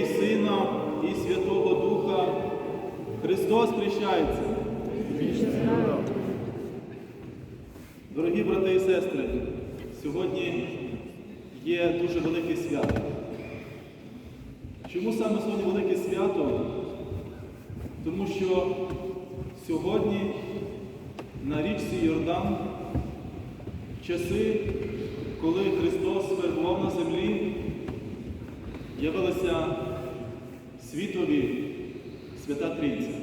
і Сина, і Святого Духа. Христос хрещається. Дорогі брати і сестри, сьогодні є дуже велике свято. Чому саме сьогодні велике свято? Тому що сьогодні на річці Йордан, часи, коли Христос перебував на землі, явилася світові Свята Трійця.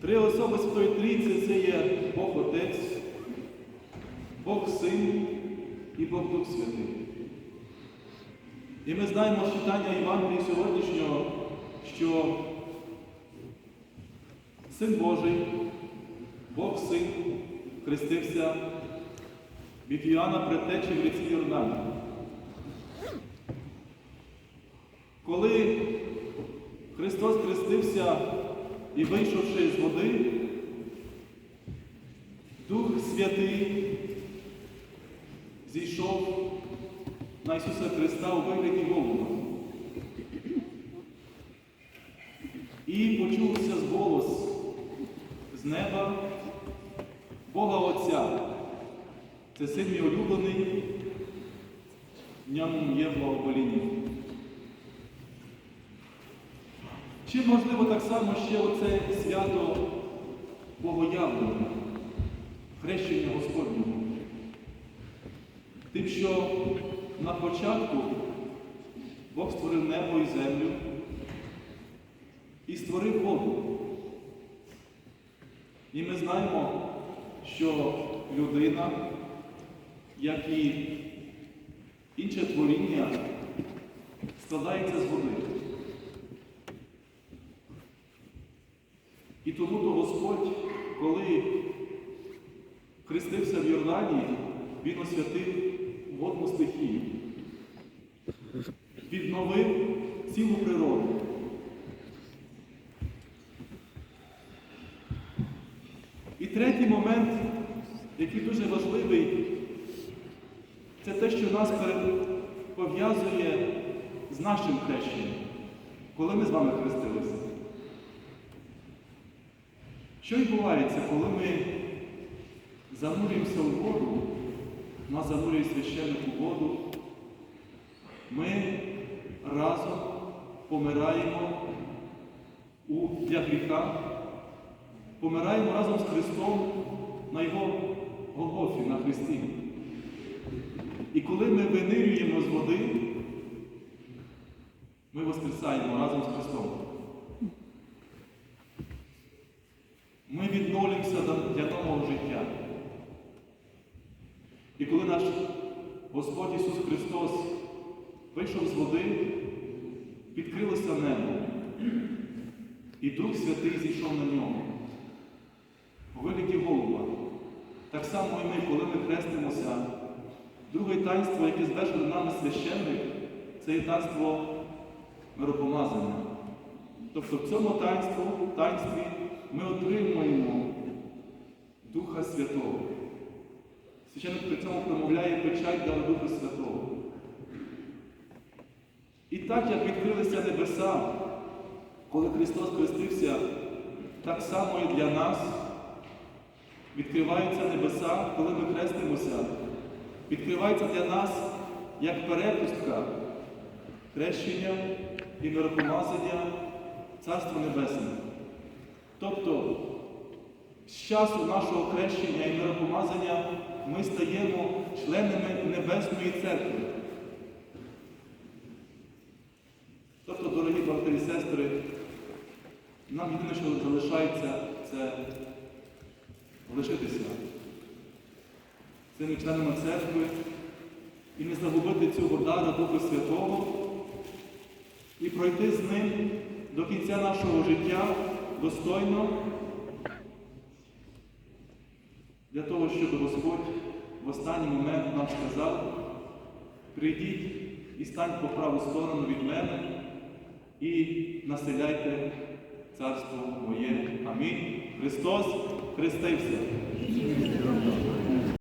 Три особи Святої Трійці це є Бог Отець, Бог Син і Бог Дух Святий. І ми знаємо з читання Євангелії сьогоднішнього, що Син Божий, Бог Син, хрестився від Іоанна Предтечі в ріці Йордані. Коли Христос хрестився і вийшовши з води, Дух Святий зійшов на Ісуса Христа у вигляді Голуба. І почувся голос з неба Бога Отця. Це син мій улюблений, в ньому є благовоління. Чи можливо так само ще оце свято Богоявлення, хрещення Господнього? Тим, що на початку Бог створив небо і землю і створив воду. І ми знаємо, що людина, як і інше творіння, складається з води. І тому то Господь, коли хрестився в Йордані, Він освятив водну стихію, відновив цілу природу. І третій момент, який дуже важливий, це те, що нас пов'язує з нашим хрещенням, коли ми з вами хрестилися. Що відбувається, коли ми занурюємося у воду, нас занурює священник у воду, ми разом помираємо для гріха, помираємо разом з Христом на Його Голгофі, на Христі. І коли ми винирюємо з води, ми воскресаємо разом з Христом. Ми відновлюємося для нового життя. І коли наш Господь Ісус Христос вийшов з води, відкрилося небо, і Дух Святий зійшов на нього. У вигляді голуба. Так само і ми, коли ми хрестимося, друге таїнство, яке звершує нами священник, це є таїнство миропомазання. Тобто в цьому таїнстві, таїнстві ми отримуємо Духа Святого. Священник при цьому промовляє печать для Духа Святого. І так, як відкрилися небеса, коли Христос хрестився, так само і для нас відкриваються небеса, коли ми хрестимося. Відкривається для нас як перепустка хрещення і миропомазання Царства Небесне. Тобто, з часу нашого хрещення і миропомазання ми стаємо членами Небесної церкви. Тобто, дорогі брати і сестри, нам єдине, що залишається, це лишитися цими членами церкви і не загубити цього дара Духа Святого і пройти з ним до кінця нашого життя достойно для того, щоб Господь в останній момент нам сказав, прийдіть і стань по праву сторону від мене і населяйте царство моє. Амінь. Христос хрестився.